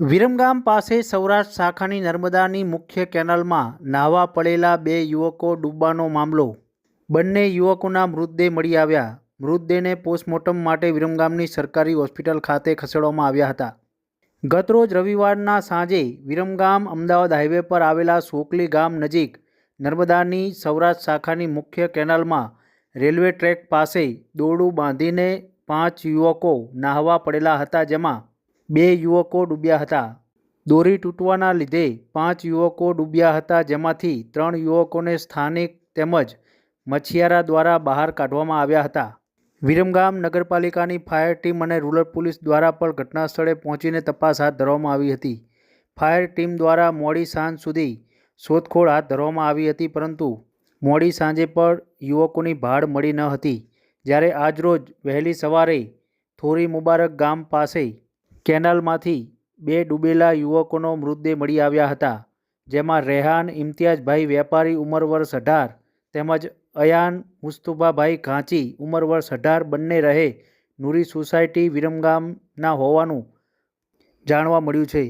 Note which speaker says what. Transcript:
Speaker 1: વિરમગામ પાસે સૌરાષ્ટ્ર શાખાની નર્મદાની મુખ્ય કેનાલમાં નાહવા પડેલા બે યુવકો ડૂબવાનો મામલો. બંને યુવકોના મૃતદેહ મળી આવ્યા. મૃતદેહને પોસ્ટમોર્ટમ માટે વિરમગામની સરકારી હોસ્પિટલ ખાતે ખસેડવામાં આવ્યા હતા. ગતરોજ રવિવારના સાંજે વિરમગામ અમદાવાદ હાઈવે પર આવેલા સોકલી ગામ નજીક નર્મદાની સૌરાષ્ટ્ર શાખાની મુખ્ય કેનાલમાં રેલવે ટ્રેક પાસે દોરડું બાંધીને પાંચ યુવકો નાહવા પડેલા હતા, જેમાં બે યુવકો ડૂબ્યા હતા. દોરી તૂટવાના લીધે પાંચ યુવકો ડૂબ્યા હતા, જેમાંથી ત્રણ યુવકોને સ્થાનિક તેમજ મછિયારા દ્વારા બહાર કાઢવામાં આવ્યા હતા. વિરમગામ નગરપાલિકાની ફાયર ટીમ અને રૂરલ પોલીસ દ્વારા પણ ઘટના સ્થળે પહોંચીને તપાસ હાથ ધરવામાં આવી હતી. ફાયર ટીમ દ્વારા મોડી સાંજ સુધી શોધખોળ હાથ ધરવામાં આવી હતી, પરંતુ મોડી સાંજે પણ યુવકોની ભાડ મળી ન હતી. જ્યારે આજરોજ વહેલી સવારે થોરી મુબારક ગામ પાસે કેનાલમાંથી બે ડૂબેલા યુવકોનો મૃતદેહ મળી આવ્યા હતા, જેમાં રેહાન ઇમ્તિયાઝભાઈ વેપારી ઉંમર વર્ષ અઢાર તેમજ અયાન મુસ્તુફાભાઈ ઘાંચી ઉંમર વર્ષ અઢાર બંને રહે, નૂરી સોસાયટી વિરમગામના હોવાનું જાણવા મળ્યું છે.